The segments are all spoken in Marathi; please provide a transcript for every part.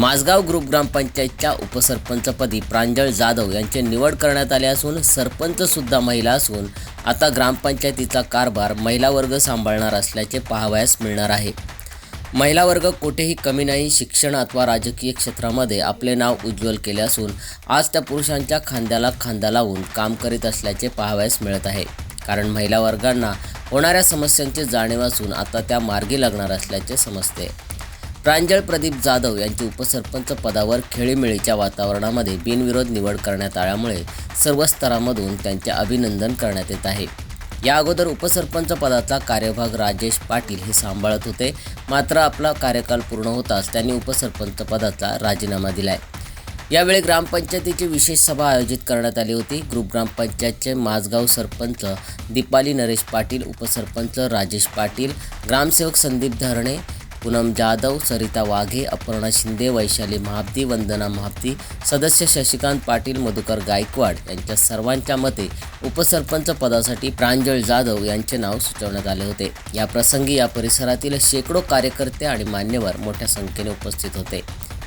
माझगाव ग्रुप ग्रामपंचायतच्या उपसरपंचपदी प्रांजळ जाधव यांची निवड करण्यात आली असून सरपंचसुद्धा महिला असून आता ग्रामपंचायतीचा कारभार महिला वर्ग सांभाळणार असल्याचे पाहावयास मिळणार आहे. महिला वर्ग कुठेही कमी नाही शिक्षण अथवा राजकीय क्षेत्रामध्ये आपले नाव उज्ज्वल केले असून आज त्या पुरुषांच्या खांद्याला खांदा लावून काम करीत असल्याचे पाहावयास मिळत आहे. कारण महिला वर्गांना होणाऱ्या समस्यांची जाणीव असून आता त्या मार्गी लागणार असल्याचे समजते. प्रांजळ प्रदीप जाधव यांची उपसरपंच पदावर खेळीमेळीच्या वातावरणामध्ये बिनविरोध निवड करण्यात आल्यामुळे सर्व स्तरामधून त्यांचे अभिनंदन करण्यात येत आहे. या अगोदर उपसरपंच पदाचा कार्यभाग राजेश पाटील हे सांभाळत होते. मात्र आपला कार्यकाल पूर्ण होताच त्यांनी उपसरपंच पदाचा राजीनामा आहे यावेळी ग्रामपंचायतीची विशेष सभा आयोजित करण्यात आली होती. ग्रुप ग्रामपंचायतचे माझगाव सरपंच दीपाली नरेश पाटील उपसरपंच राजेश पाटील ग्रामसेवक संदीप धरणे पूनम जाधव सरिता वाघे अपर्णा शिंदे वैशाली महाब्दी वंदना महाब्दी सदस्य शशिकांत पाटील मधुकर गायकवाड यांच्या सर्वांच्या मते उपसरपंच पदासाठी प्रांजळ जाधव यांचे नाव सुचवण्यात आले होते. या प्रसंगी या परिसरातील शेकडो कार्यकर्ते आणि मान्यवर मोठ्या संख्येने उपस्थित होते.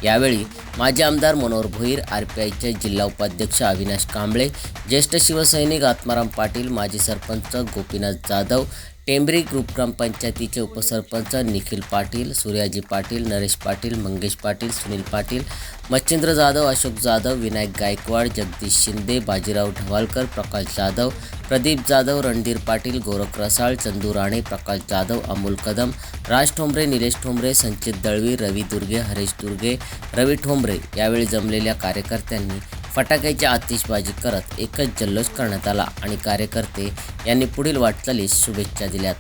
यावेळी माजी आमदार मनोहर भोईर आर पी आयचे जिल्हा उपाध्यक्ष अविनाश कांबळे ज्येष्ठ शिवसैनिक आत्माराम पाटील माजी सरपंच गोपीनाथ जाधव टेंबरी ग्रुप ग्रामपंचायतीचे उपसरपंच निखिल पाटील सूर्याजी पाटील नरेश पाटील मंगेश पाटील सुनील पाटील मच्छिंद्र जाधव अशोक जाधव विनायक गायकवाड जगदीश शिंदे बाजीराव ढवालकर प्रकाश जाधव प्रदीप जाधव रणधीर पाटील गोरख रसाळ चंदू राणे प्रकाश जाधव अमोल कदम राज ठोंबरे निलेश ठोंबरे संचित दळवी रवी दुर्गे हरेश दुर्गे रवी ठोंबरे यावेळी जमलेल्या कार्यकर्त्यांनी फटाक्याची आतिषबाजी करत एकच जल्लोष करण्यात आला आणि कार्यकर्ते यांनी पुढील वाटचालीस शुभेच्छा दिल्यात.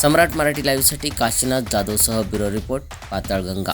सम्राट मराठी लाईव्हसाठी काशीनाथ जाधवसह ब्युरो रिपोर्ट पाताळगंगा.